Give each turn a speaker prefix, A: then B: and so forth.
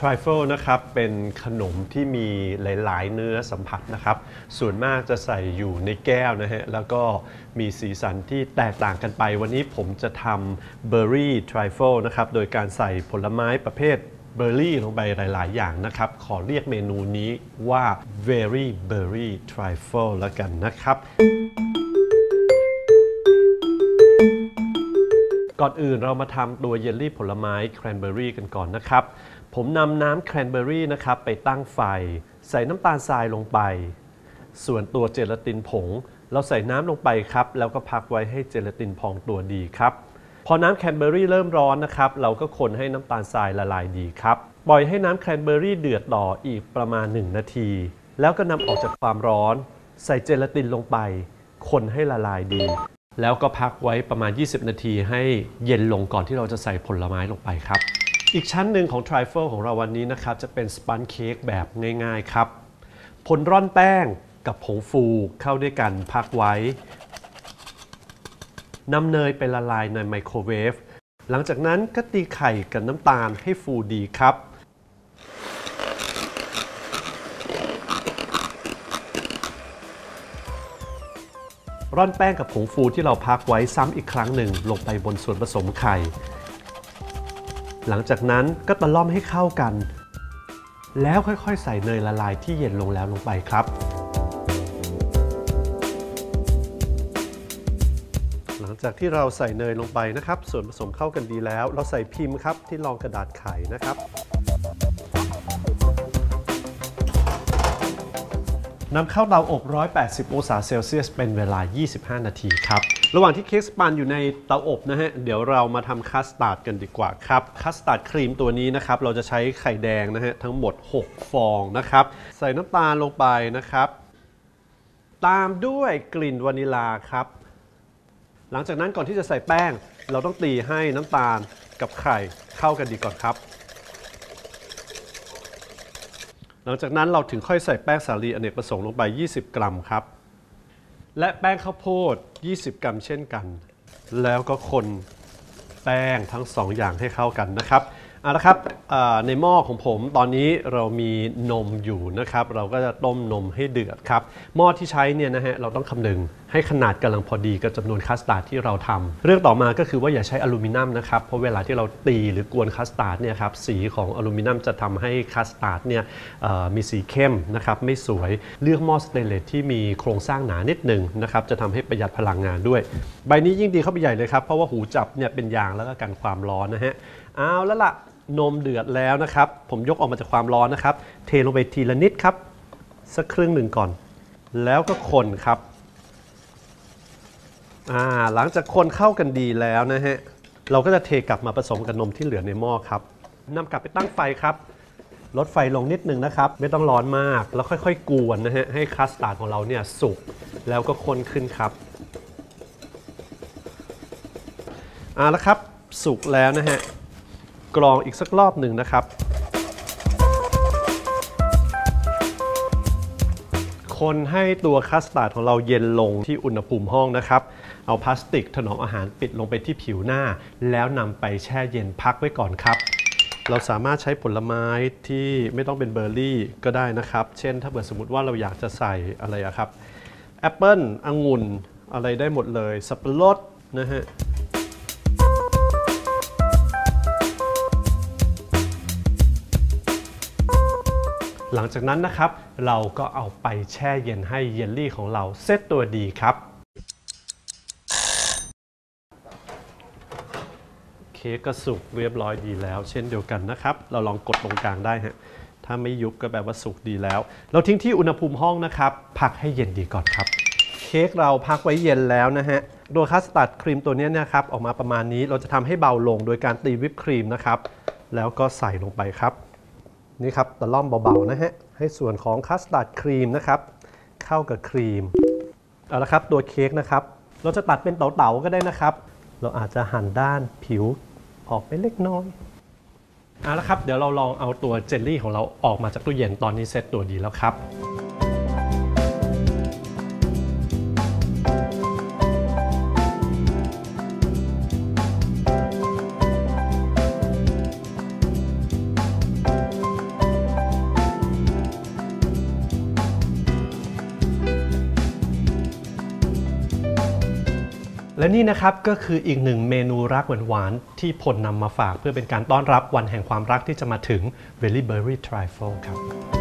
A: Trifle นะครับเป็นขนมที่มีหลาย ๆ เนื้อสัมผัสนะครับ ส่วนมากจะใส่อยู่ในแก้วนะฮะแล้วก็มีสีสันที่แตกต่างกันไป วันนี้ผมจะทำเบอร์รี่ทริฟเฟิลนะครับโดยการใส่ผลไม้ประเภทเบอร์รี่ลงไปหลาย ๆ อย่างนะครับ ขอเรียกเมนูนี้ว่า very berry trifle แล้วกันนะครับ ก่อนอื่นเรามาทำตัวเยลลี่ผลไม้แครนเบอร์รี่กันก่อนนะครับ ผมนำน้ำแครนเบอร์รี่นะครับไปตั้งไฟ ใส่น้ำตาลทรายลงไป ส่วนตัวเจลาตินผง เราใส่น้ำลงไปครับ แล้วก็พักไว้ให้เจลาตินพองตัวดีครับ พอน้ำแครนเบอร์รี่เริ่มร้อนนะครับ เราก็คนให้น้ำตาลทรายละลายดีครับ ปล่อยให้น้ำแครนเบอร์รี่เดือดต่ออีกประมาณ 1 นาที แล้วก็นำออกจากความร้อน ใส่เจลาตินลงไป คนให้ละลายดี แล้วก็พักไว้ประมาณ 20 นาทีให้เย็นลงก่อนที่เราจะใส่ผลไม้ลงไปครับ อีกชั้นหนึ่งของ t r i f l e ของเราวันนี้นะครับ จะเป็นสปันเค้กแบบง่าย ๆ ครับ ผลร่อนแป้งกับผงฟูเข้าด้วยกันพักไว้นำเนยไปละลายในไมโครเวฟหลังจากนั้นก็ตีไข่กับน้ำตาลให้ฟูดีครับ ร่อนแป้งกับผงฟูที่เราพักไว้ซ้ำอีกครั้งหนึ่งลงไปบนส่วนผสมไข่ หลังจากนั้นก็ตะล่อมให้เข้ากัน แล้วค่อยๆ ใส่เนยละลายที่เย็นลงแล้วลงไปครับ หลังจากที่เราใส่เนยลงไปนะครับ ส่วนผสมเข้ากันดีแล้ว เราใส่พิมพ์ครับที่รองกระดาษไข่นะครับ นำเข้าเตาอบ 180 องศาเซลเซียส เป็นเวลา 25 นาทีครับ ระหว่างที่เค้กสปันอยู่ในเตาอบนะฮะ เดี๋ยวเรามาทำคัสตาร์ดกันดีกว่าครับ คัสตาร์ดครีมตัวนี้นะครับ เราจะใช้ไข่แดงนะฮะ ทั้งหมด 6 ฟองนะครับ ใส่น้ำตาลลงไปนะครับ ตามด้วยกลิ่นวานิลาครับ หลังจากนั้นก่อนที่จะใส่แป้ง เราต้องตีให้น้ำตาลกับไข่เข้ากันดีก่อนครับ หลังจากนั้นเราถึงค่อยใส่แป้งสาลีอเนกประสงค์ลงไป 20 กรัมครับ และแป้งข้าวโพด 20 กรัมเช่นกัน แล้วก็คนแป้งทั้ง2อย่างให้เข้ากันนะครับ เอาละครับในหม้อของผมตอนนี้เรามีนมอยู่นะครับ เราก็จะต้มนมให้เดือดครับ หม้อที่ใช้เนี่ยนะฮะเราต้องคำนึงให้ขนาดกำลังพอดีกับจำนวนคัสตาร์ดที่เราทำเรื่องต่อมาก็คือว่าอย่าใช้อลูมิเนียมนะครับเพราะเวลาที่เราตีหรือกวนคัสตาร์ดเนี่ยครับสีของอลูมิเนียมจะทำให้คัสตาร์ดเนี่ยมีสีเข้มนะครับไม่สวยเลือกหม้อสเตนเลสที่มีโครงสร้างหนานิดหนึ่งนะครับจะทำให้ประหยัดพลังงานด้วย ใบนี้ยิ่งดีเข้าไปใหญ่เลยครับเพราะว่าหูจับเนี่ยเป็นยางแล้วก็กันความร้อนนะฮะเอาแล้วล่ะ นมเดือดแล้วนะครับ ผมยกออกมาจากความร้อนนะครับ เทลงไปทีละนิดครับ สักครึ่งหนึ่งก่อน แล้วก็คนครับอ่าหลังจากคนเข้ากันดีแล้วนะฮะเราก็จะเทกลับมาผสมกับนมที่เหลือในหม้อครับนำกลับไปตั้งไฟครับลดไฟลงนิดนึงนะครับ ไม่ต้องร้อนมาก แล้วค่อยๆ กวนนะฮะให้คัสตาร์ดของเราเนี่ยสุกแล้วก็คนขึ้นครับเอาละครับสุกแล้วนะฮะ กรองอีกสักรอบหนึ่งนะครับ คนให้ตัวคัสตาร์ดของเราเย็นลงที่อุณหภูมิห้องนะครับ เอาพลาสติกถนอมอาหารปิดลงไปที่ผิวหน้า แล้วนำไปแช่เย็นพักไว้ก่อนครับ เราสามารถใช้ผลไม้ที่ไม่ต้องเป็นเบอร์รี่ก็ได้นะครับ เช่น ถ้าเกิดสมมติว่าเราอยากจะใส่อะไรอะครับแอปเปิลองุ่นอะไรได้หมดเลย สับปะรดนะฮะ หลังจากนั้นนะครับ เราก็เอาไปแช่เย็นให้เยลลี่ของเราเซตตัวดีครับเค้กก็สุกเรียบร้อยดีแล้ว เช่นเดียวกันนะครับ เราลองกดตรงกลางได้ฮะถ้าไม่ยุบก็แปลว่าสุกดีแล้ว เราทิ้งที่อุณหภูมิห้องนะครับพักให้เย็นดีก่อนครับ เค้กเราพักไว้เย็นแล้วนะฮะโดยคัสตาร์ดครีมตัวนี้นะครับออกมาประมาณนี้เราจะทำให้เบาลงโดยการตีวิปครีมนะครับแล้วก็ใส่ลงไปครับ นี่ครับตะล่อมเบาๆนะฮะ ให้ส่วนของคัสตาร์ดครีมนะครับ เข้ากับครีม เอาละครับตัวเค้กนะครับ เราจะตัดเป็นเต๋าๆก็ได้นะครับ เราอาจจะหั่นด้านผิวออกไปเล็กน้อยเอาละครับ เดี๋ยวเราลองเอาตัวเจลลี่ของเราออกมาจากตู้เย็นตอนนี้เซตตัวดีแล้วครับ และนี่นะครับก็คืออีกหนึ่งเมนูรักหวานๆที่พลนำมาฝากเพื่อเป็นการต้อนรับวันแห่งความรักที่จะมาถึง v e l l y Berry Trifle ครับ